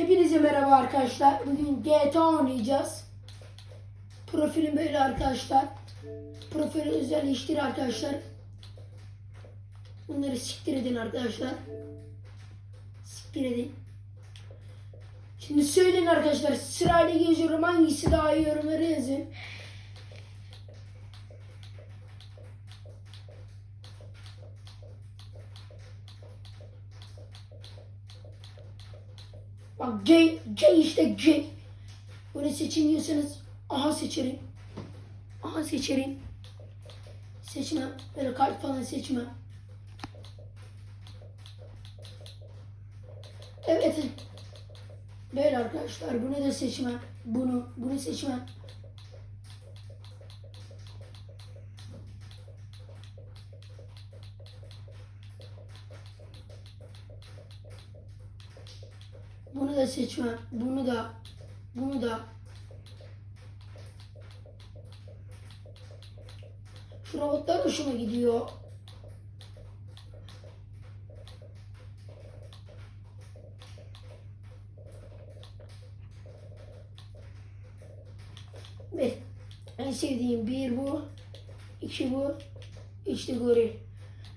Hepinize merhaba arkadaşlar. Bugün GTA oynayacağız. Profilim böyle arkadaşlar. Profili özelleştir arkadaşlar. Bunları siktir edin arkadaşlar. Siktir edin. Şimdi söyleyin arkadaşlar. Sırayla geziyorum. Hangisi daha iyi yorumları yazın. Bak G, G işte G. Bunu seçin diyorsanız aha seçerim. Aha seçerim. Seçmem. Böyle kalp falan seçmem. Evet. Böyle arkadaşlar bunu da seçmem. Bunu, bunu seçmem. Bunu da seçmem. Bunu da. Bunu da. Şu robotlar hoşuma gidiyor. Ve en sevdiğim bir bu, iki bu, üç de goril.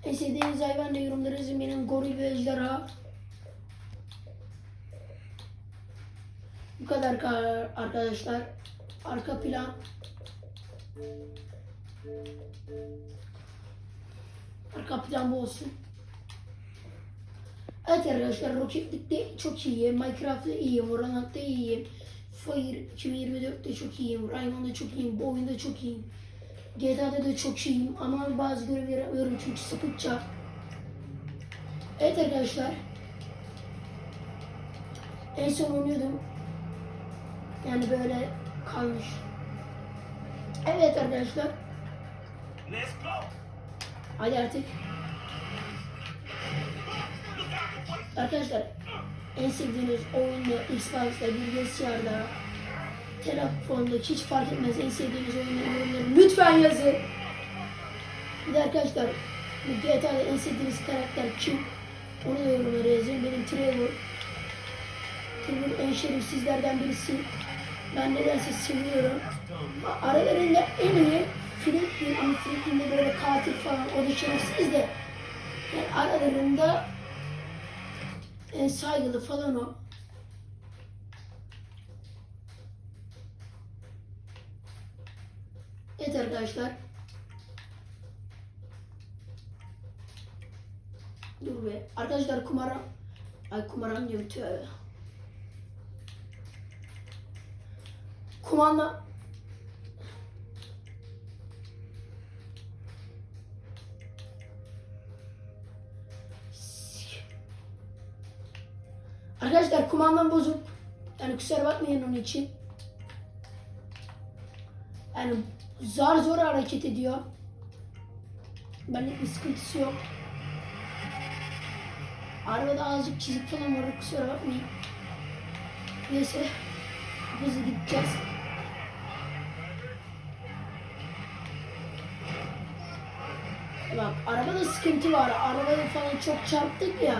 En sevdiğiniz hayvan da yorumlara yazın. Benim goril ve ejderha. Bu kadar ka- arkadaşlar. Arka plan. Arka plan bu olsun. Evet arkadaşlar Rocket çok iyiyim. Minecraft'ta iyiyim. Valorant'ta iyiyim. Fire 2024'te çok iyiyim. Rayman'da çok iyiyim. Bu oyunda çok iyiyim. GTA'da da çok iyiyim. Ama bazı görevleri yapmıyorum çünkü sıkınca. Evet arkadaşlar. En son oynuyordum. Yani böyle kalmış. Evet arkadaşlar. Let's go. Hadi artık. Arkadaşlar en sevdiğiniz oyunda Xbox'ta, bilgisayarda, telefonda hiç fark etmez en sevdiğiniz oyunları lütfen yazın. Bir de arkadaşlar bu GTA'da en sevdiğiniz karakter kim? Onu da yorumlara yazın. Benim Trevor. Trevor en şerefsizlerden birisi. Ben nedense seviyorum. Aralarında en iyi Franklin ama Franklin de böyle katil falan o da şerefsiz de yani aralarında en saygılı falan o. Evet arkadaşlar. Dur be. Arkadaşlar kumara Ay kumaram diyorum tövbe. Kumanda Arkadaşlar kumandam bozuk. Yani kusura bakmayın onun için. Yani zar zor hareket ediyor. Benlik bir sıkıntısı yok. Arabada azıcık çizik falan var kusura bakmayın. Neyse. Hızlı gideceğiz. Bak arabada sıkıntı var. Arabada falan çok çarptık ya.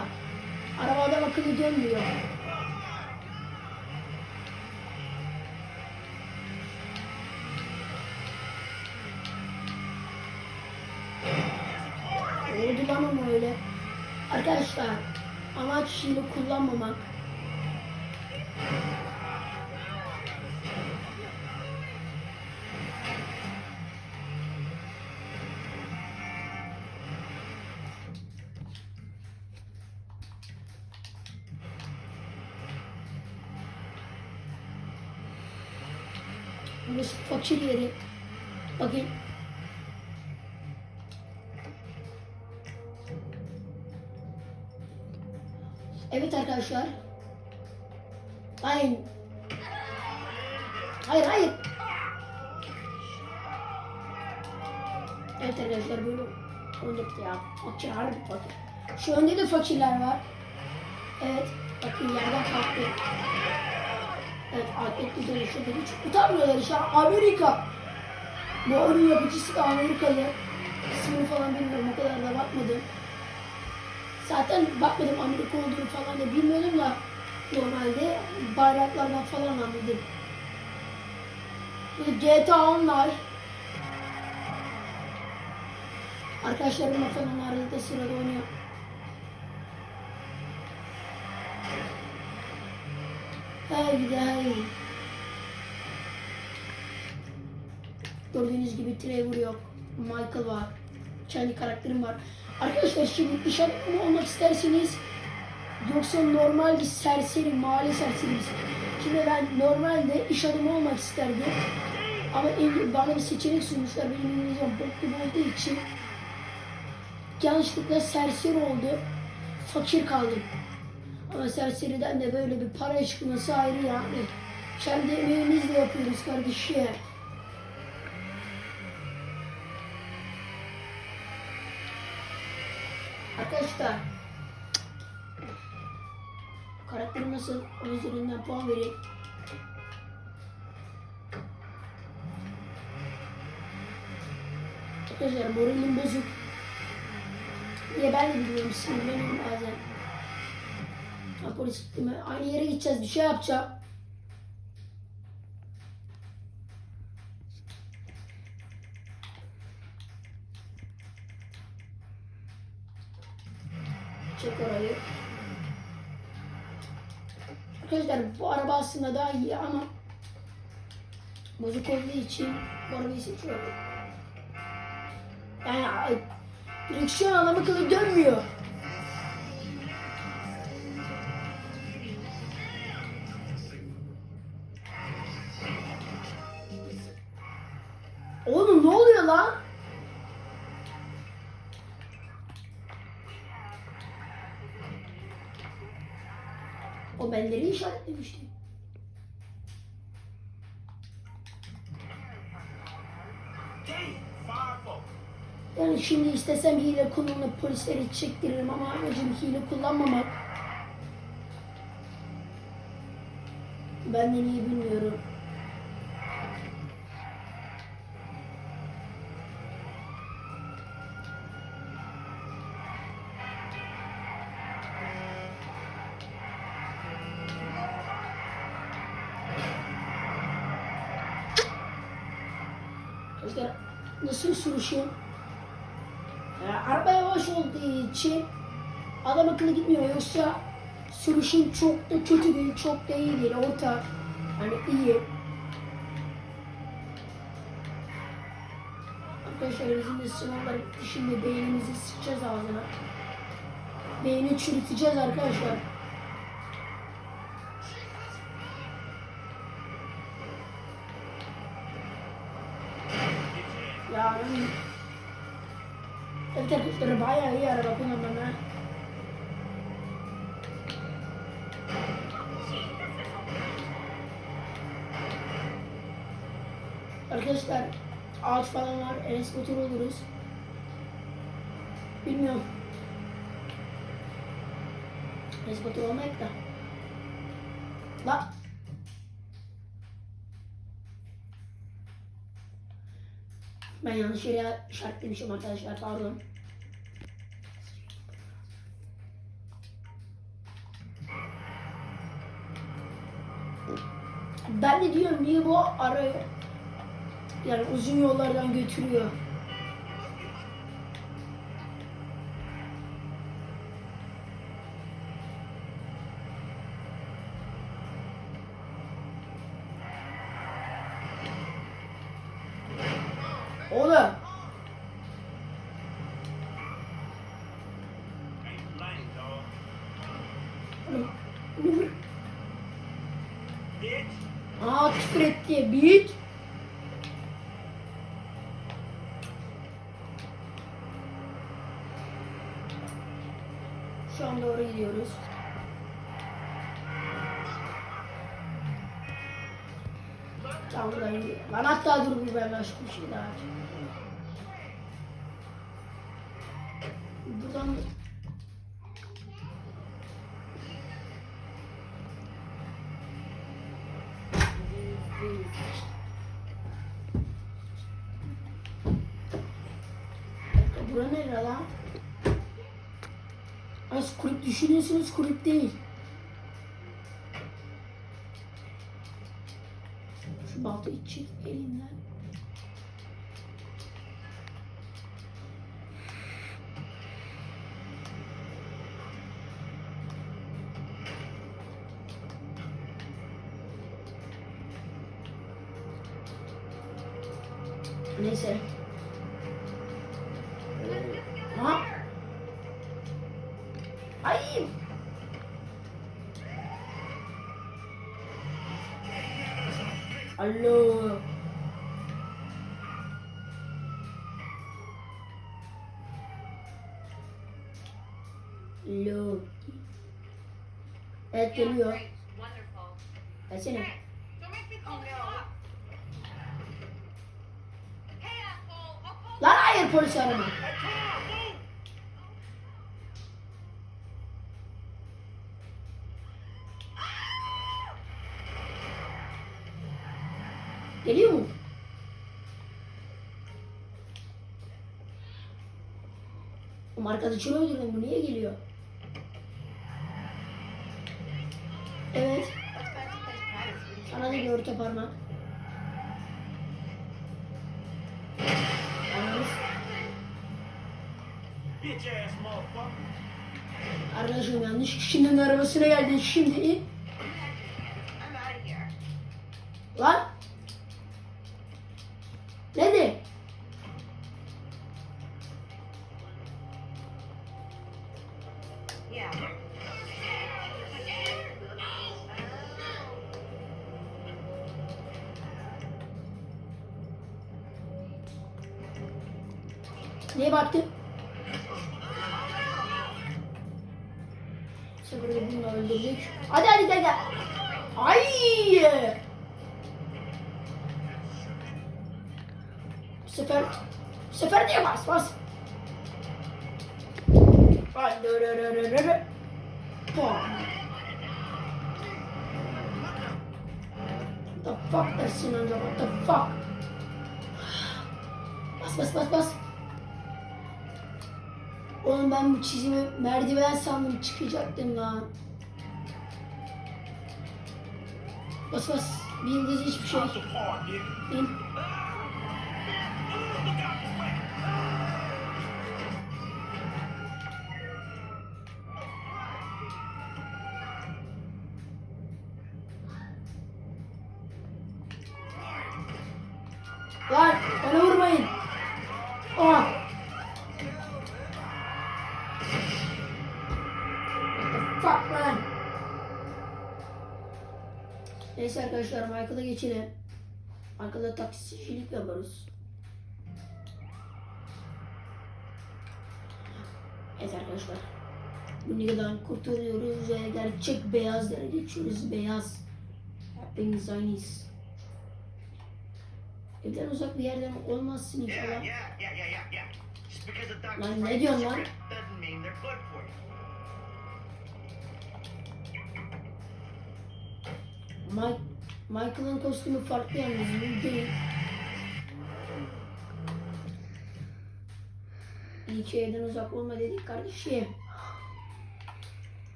Arabada akıllı dönmüyor. Oldu lan ama öyle. Arkadaşlar amaç şimdi kullanmamak. Burası fakir yeri. Evet arkadaşlar. Hayır. Hayır hayır. Evet arkadaşlar böyle oynadık ya. Fakir harbi fakir. Şu önde de fakirler var. Evet. Bakın yerden kalktı. Evet atletli dönüşüyor dedi. Çok utanmıyorlar işte. Amerika. Bu oyunun yapıcısı da Amerikalı. İsmini falan bilmiyorum. O kadar da bakmadım. Zaten bakmadım Amerika olduğunu falan da bilmiyordum da Normalde bayraklardan falan anladım. GTA Online. Arkadaşlarımla falan arada sırada oynuyor. Hey gidi hey. Gördüğünüz gibi Trevor yok. Michael var. Kendi karakterim var. Arkadaşlar şimdi iş adamı mı olmak isterseniz yoksa normal bir serseri, mahalle serseri misin? Şimdi ben normalde iş adamı olmak isterdim. Ama en- bana bir seçenek sunmuşlar. Benim İngilizcem bok gibi olduğu için yanlışlıkla serseri oldu. Fakir kaldım. Ama serseriden de böyle bir para çıkması ayrı yani. Kendi emeğimizle yapıyoruz kardeşim. Arkadaşlar karakterim nasıl? Onun üzerinden puan vereyim. Arkadaşlar moralim bozuk. Niye ben de bilmiyorum sinirleniyorum bazen. Ha, polis gitti mi? Aynı yere gideceğiz bir şey yapacağım. Çek orayı. Arkadaşlar bu araba aslında daha iyi ama bozuk olduğu için bu arabayı seçiyorum. Yani direksiyon adam akıllı dönmüyor. O benleri işaretlemişti. Yani şimdi istesem hile kullanıp polisleri çektiririm ama amacım hile kullanmamak. Benden iyi bilmiyorum. İçin adam akıllı gitmiyor. Yoksa sürüşüm çok da kötü değil, çok da iyi değil. Orta. Hani iyi. Arkadaşlar bizim sınavlar bitti. Şimdi beynimizi sıkacağız ağzına. Beyni çürüteceğiz arkadaşlar. Yani Arkadaşlar bayağı iyi araba kullanmam ha. Arkadaşlar ağaç falan var. Enes motor oluruz. Bilmiyorum. Enes motor olmayıp da. La. Ben yanlış yere işaretlemişim arkadaşlar pardon. Ben de diyorum niye bu arayı yani uzun yollardan götürüyor. Şu an doğru gidiyoruz. Tamam buradan gidiyor. Lan hatta dur bir ben başka bir şey daha. Buradan não kulüp değil. Şu balta içi. Hey, asshole. I'll call Lan hayır polis arama. Geliyor mu? Oğlum arkadaşını öldürdün bu niye geliyor? Evet. Sana da orta parmak. Arkadaşım yanlış kişinin arabasına geldin şimdi. Neye baktın? Sıfırı bunu öldürdük. Hadi hadi gel gel. Ay! Sefer, sefer diye bas bas. Ay dur dur dur dur. Pom. What the fuck dersin önce what the fuck. Bas bas bas bas. Oğlum ben bu çizimi merdiven sandım çıkacaktım lan. Bas bas. Bir yıldız hiçbir şey. İn. Neyse arkadaşlar Michael'a geçelim. Michael'la taksicilik yaparız. Evet arkadaşlar. Bu niggadan kurtuluyoruz ve gerçek beyazlara geçiyoruz. Beyaz. Hepimiz aynıyız. Evden uzak bir yerden olmazsın inşallah. Lan ne diyorsun lan? Mike, Michael'ın kostümü farklı yalnız bu değil. İyi ki uzak olma dedik kardeşim.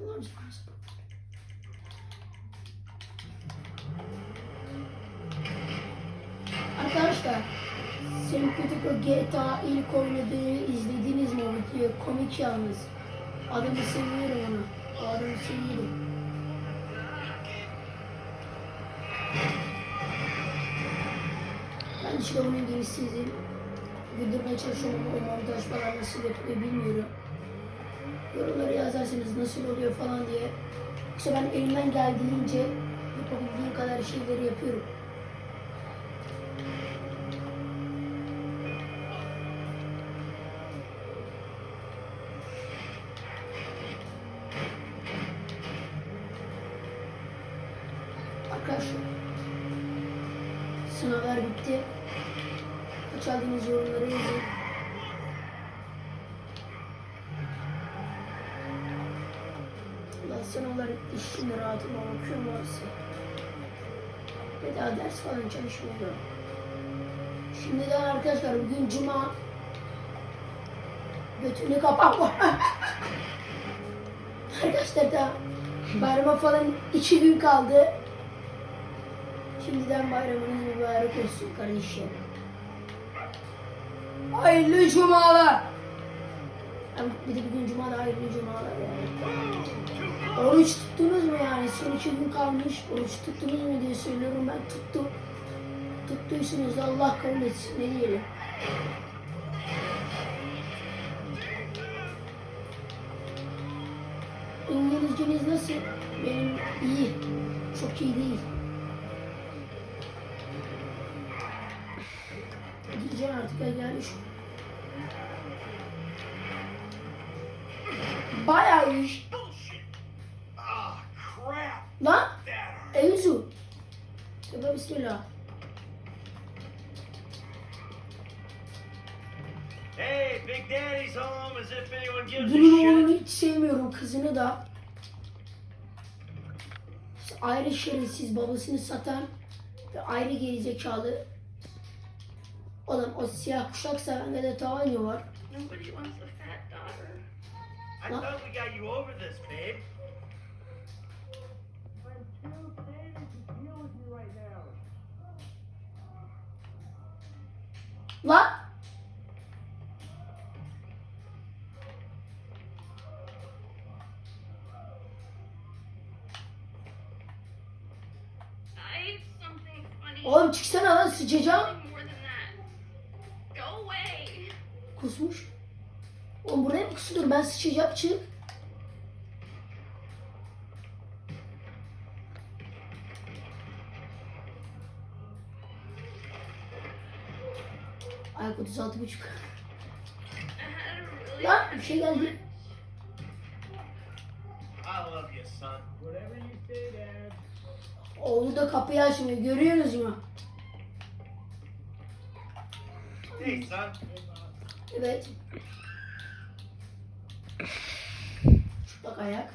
Allah'ım sabır. Arkadaşlar Sempatik o GTA ilk oynadığı izlediniz mi o? Komik yalnız. Adamı seviyorum onu. Adamı seviyorum. Ben işte onun gibi sizi güldürmeye çalışıyorum o montaj falan nasıl yapılıyor bilmiyorum. Yorumlara yazarsanız nasıl oluyor falan diye. İşte ben elimden geldiğince yapabildiğim kadar şeyleri yapıyorum. Ulan sınavlar bitti. Şimdi rahatıma bakıyorum varsa. Ve daha ders falan çalışmıyorum. Şimdiden arkadaşlar bugün cuma. Götünü kapatma. arkadaşlar da bayrama falan iki gün kaldı. Şimdiden bayramınız mübarek olsun kardeşim. Hayırlı cumalar. Bir de bugün cuma da hayırlı cumalar yani. Oruç tuttunuz mu yani? Son iki gün kalmış. Oruç tuttunuz mu diye söylüyorum ben tuttum. Tuttuysunuz da Allah kabul etsin. Ne diyelim? İngilizceniz nasıl? Benim iyi. Çok iyi değil. Gideceğim artık gelmiş. Bayağı iyi. Lan. Enzu. Tövbe bismillah. Hey, Big Daddy's home as if anyone gives a Bunun shit. oğlunu hiç sevmiyorum. Kızını da. Ayrı şerefsiz babasını satan ve ayrı gerizekalı. Oğlum o siyah kuşaksa bende de tavanyo var. Nobody wants a fat daughter. I thought we got you over this, babe. Lan! Oğlum çıksana lan sıçacağım. Kusmuş. Oğlum buraya mı kusudur? Ben sıçacağım çık. Ayak 36 buçuk. Lan bir şey geldi. Oğlu da kapıyı açmıyor. Görüyorsunuz mu? Evet. Bak ayak.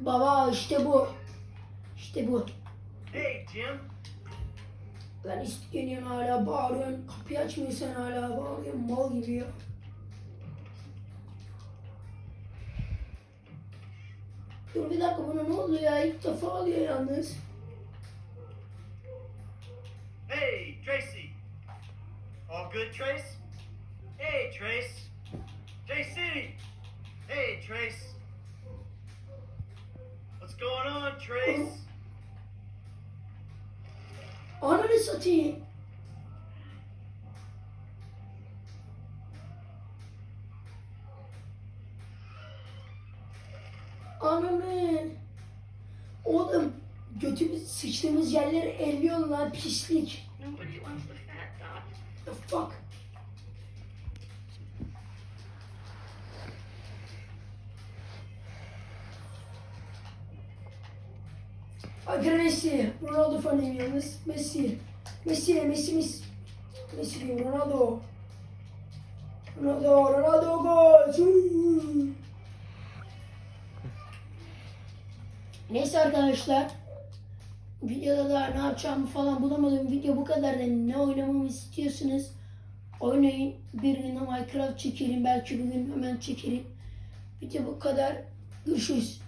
Baba işte bu. İşte bu. Hey, Jim. Ben isteniyorum hala bağırıyorsun. Kapıyı açmıyorsun sen hala bağırıyorsun. Mal gibi ya. Dur bir dakika buna ne oluyor ya? İlk defa alıyor yalnız. Hey, Tracy. All good, Trace? Hey, Trace. JC. Hey, Trace. What's going on, Trace? Ananı satayım. Ananı. Oğlum götümüz sıçtığımız yerleri elliyor lan pislik. Hadi Messi. Ronaldo fanıyım yalnız. Messi. Messi, Messi, Messi. Messi diyeyim, Ronaldo. Ronaldo, Ronaldo gol. Neyse arkadaşlar. Videoda da ne yapacağımı falan bulamadım. Video bu kadar da ne oynamamı istiyorsunuz? Oynayın. Bir gün Minecraft çekelim. Belki bugün hemen çekelim. Video bu kadar. Görüşürüz.